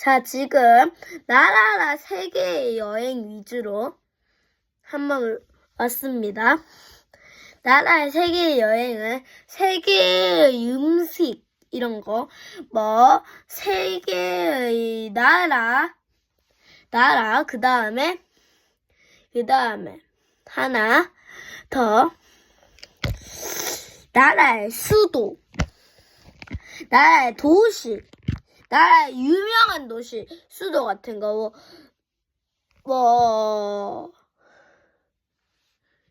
자, 지금 나라라 세계 여행 위주로 한번 왔습니다. 나라의 세계 여행은 세계의 음식 이런 거, 뭐 세계의 나라, 나라 그 다음에 그 다음에 하나 더. 나라의 수도, 나라의 도시, 나라의 유명한 도시, 수도 같은 거, 뭐,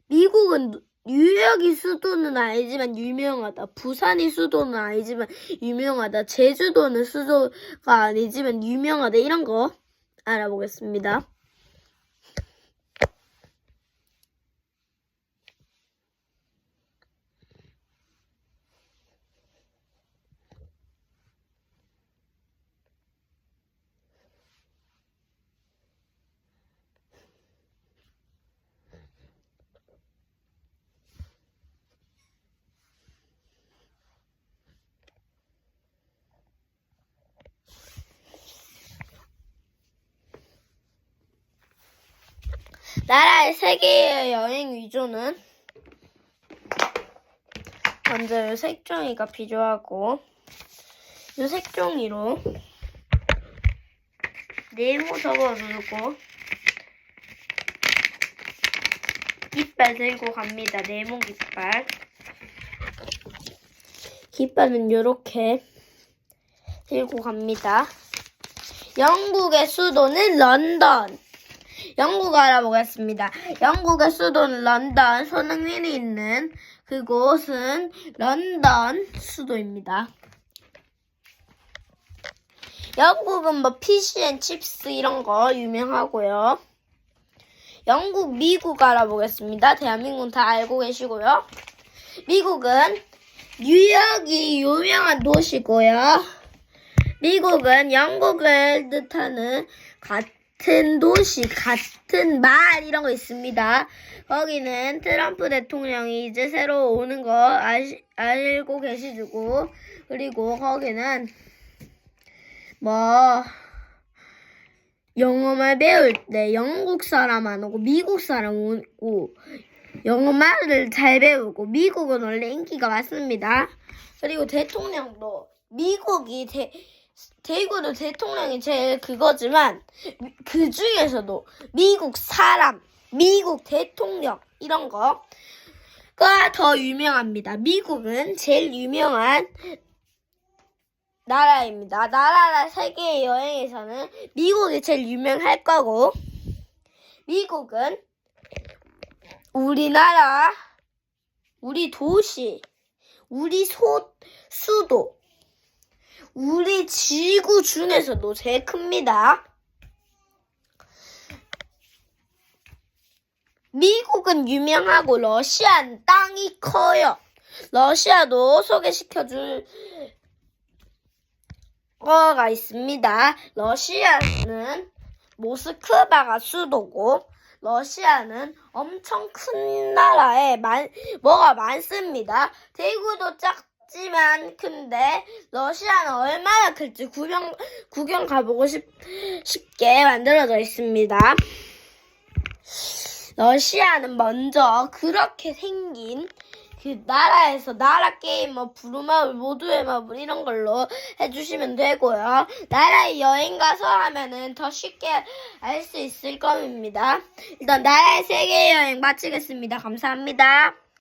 미국은 뉴욕이 수도는 아니지만 유명하다. 부산이 수도는 아니지만 유명하다. 제주도는 수도가 아니지만 유명하다. 이런 거 알아보겠습니다. 나라의 세계 여행 위주는 먼저 요 색종이가 필요하고 요 색종이로 네모 접어주고 깃발 들고 갑니다. 네모 깃발. 깃발은 요렇게 들고 갑니다. 영국의 수도는 런던. 영국 알아보겠습니다. 영국의 수도는 런던, 손흥민이 있는 그곳은 런던 수도입니다. 영국은 뭐 피시앤칩스 이런 거 유명하고요. 영국, 미국 알아보겠습니다. 대한민국은 다 알고 계시고요. 미국은 뉴욕이 유명한 도시고요. 미국은 영국을 뜻하는 같은 도시, 같은 말 이런 거 있습니다. 거기는 트럼프 대통령이 이제 새로 오는 거 아시, 알고 계시고 그리고 거기는 뭐 영어말 배울 때 영국 사람 안 오고 미국 사람 오고 영어말을 잘 배우고 미국은 원래 인기가 많습니다. 그리고 대통령도 미국이 대, 대구도 대통령이 제일 그거지만 그 중에서도 미국 사람, 미국 대통령 이런 거가 더 유명합니다. 미국은 제일 유명한 나라입니다. 나라라 세계 여행에서는 미국이 제일 유명할 거고 미국은 우리나라, 우리 도시, 우리 소, 수도, 우리 지구 중에서도 제일 큽니다. 미국은 유명하고 러시아는 땅이 커요. 러시아도 소개시켜줄 거가 있습니다. 러시아는 모스크바가 수도고 러시아는 엄청 큰 나라에 많, 뭐가 많습니다. 대구도 작 지만 큰데 러시아는 얼마나 클지 구경 구경 가보고 싶, 쉽게 만들어져 있습니다. 러시아는 먼저 그렇게 생긴 그 나라에서 나라 게임 뭐 부루마블 모두의 마블 이런 걸로 해주시면 되고요. 나라에 여행 가서 하면은 더 쉽게 알 수 있을 겁니다. 일단 나라의 세계 여행 마치겠습니다. 감사합니다.